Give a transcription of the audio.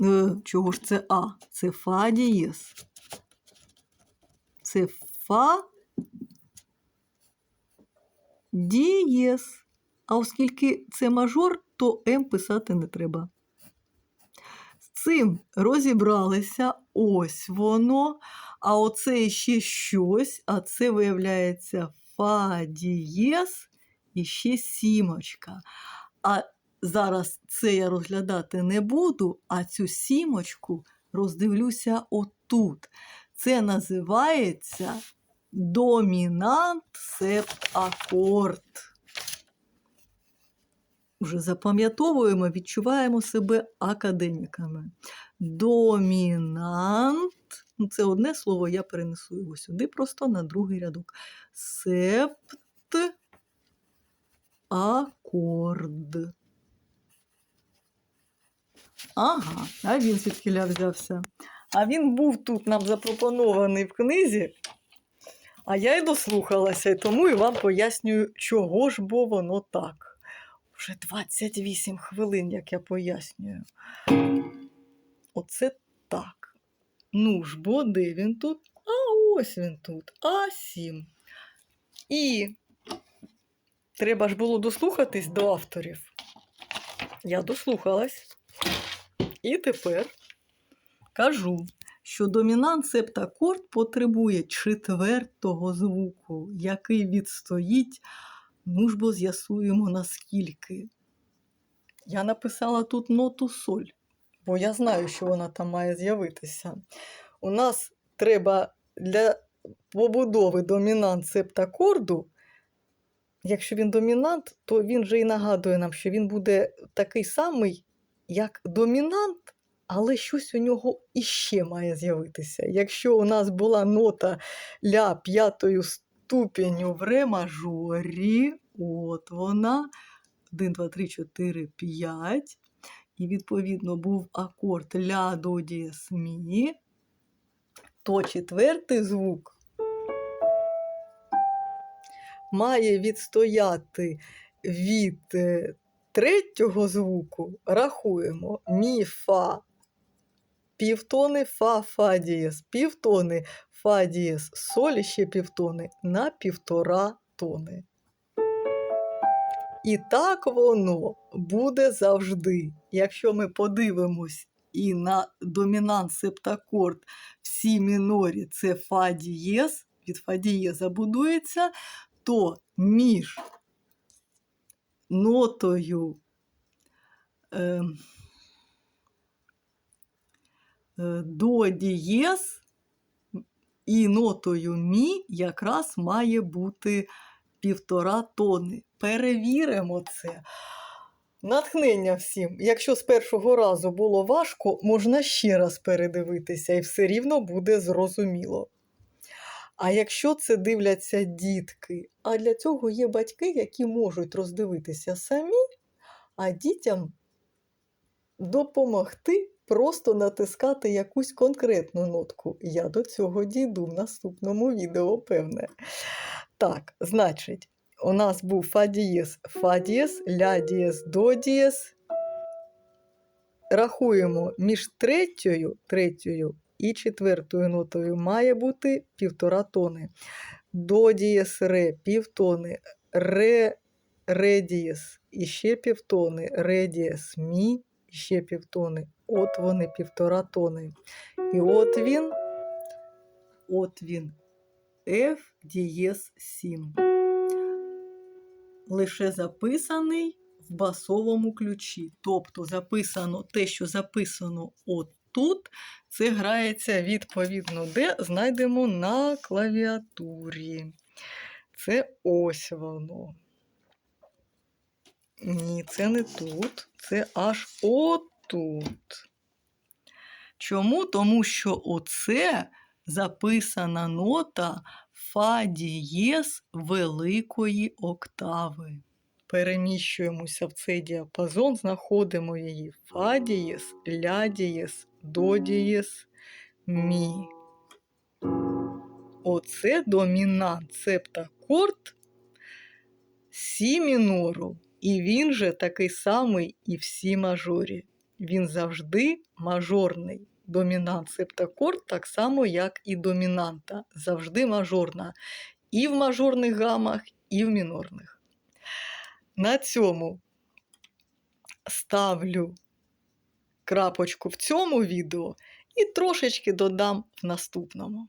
Е, чого ж це А? Це Фа дієс. Це Фа дієс. А оскільки це мажор, то М писати не треба. З цим розібралися, ось воно. А оце ще щось, а це виявляється Фа дієс і ще сімочка. А зараз це я розглядати не буду, а цю сімочку роздивлюся отут. Це називається домінант септ акорд. Вже запам'ятовуємо, відчуваємо себе академіками. Домінант. Ну, це одне слово, я перенесу його сюди, просто на другий рядок. Септ акорд. Ага, а він звідкіля взявся. А він був тут нам запропонований в книзі, а я й дослухалася, і тому і вам пояснюю, чого ж бо воно так. Вже 28 хвилин, як я пояснюю. Оце так. Ну ж бо, де він тут? А ось він тут. А7. І треба ж було дослухатись до авторів. Я дослухалась. І тепер кажу, що домінант септакорд потребує четвертого звуку, який відстоїть, ну ж бо з'ясуємо наскільки. Я написала тут ноту соль, бо я знаю, що вона там має з'явитися. У нас треба для побудови домінант септакорду, якщо він домінант, то він же і нагадує нам, що він буде такий самий, як домінант, але щось у нього іще має з'явитися. Якщо у нас була нота ля п'ятою ступеню в ре мажорі, от вона, 1, 2, 3, 4, 5, і відповідно був акорд ля до дієс мі, то четвертий звук має відстояти від е, третього звуку, рахуємо мі, фа, півтони, фа, фа дієс, півтони, фа дієс, соль ще півтони на півтора тони. І так воно буде завжди. Якщо ми подивимось і на домінант септакорд в сі мінорі це фа дієс, від фа дієза будується, то між нотою е, е, до дієс і нотою мі якраз має бути півтора тони. Перевіримо це. Натхнення всім. Якщо з першого разу було важко, можна ще раз передивитися, і все рівно буде зрозуміло. А якщо це дивляться дітки, а для цього є батьки, які можуть роздивитися самі, а дітям допомогти просто натискати якусь конкретну нотку. Я до цього дійду в наступному відео, певне. Так, значить, у нас був фа дієс, фа дієс, ля дієс, до дієс. Рахуємо між третьою, третьою і четвертою нотою має бути півтора тони. До дієс ре півтони, ре, ре дієс і ще півтони, ре дієс мі і ще півтони. От вони півтора тони. І от він, от він, F дієс 7. Лише записаний в басовому ключі. Тобто записано те, що записано от тут, це грається відповідно, де знайдемо на клавіатурі. Це ось воно. Ні, це не тут, це аж отут. Чому? Тому що оце записана нота фа дієс великої октави. Переміщуємося в цей діапазон, знаходимо її фа дієс, ля дієс, до дієс, мі. Оце домінант септакорд сі мінору. І він же такий самий і в сі мажорі. він завжди мажорний. Домінант септакорд так само, як і домінанта. Завжди мажорна. І в мажорних гамах, і в мінорних. На цьому ставлю крапочку в цьому відео і трошечки додам в наступному.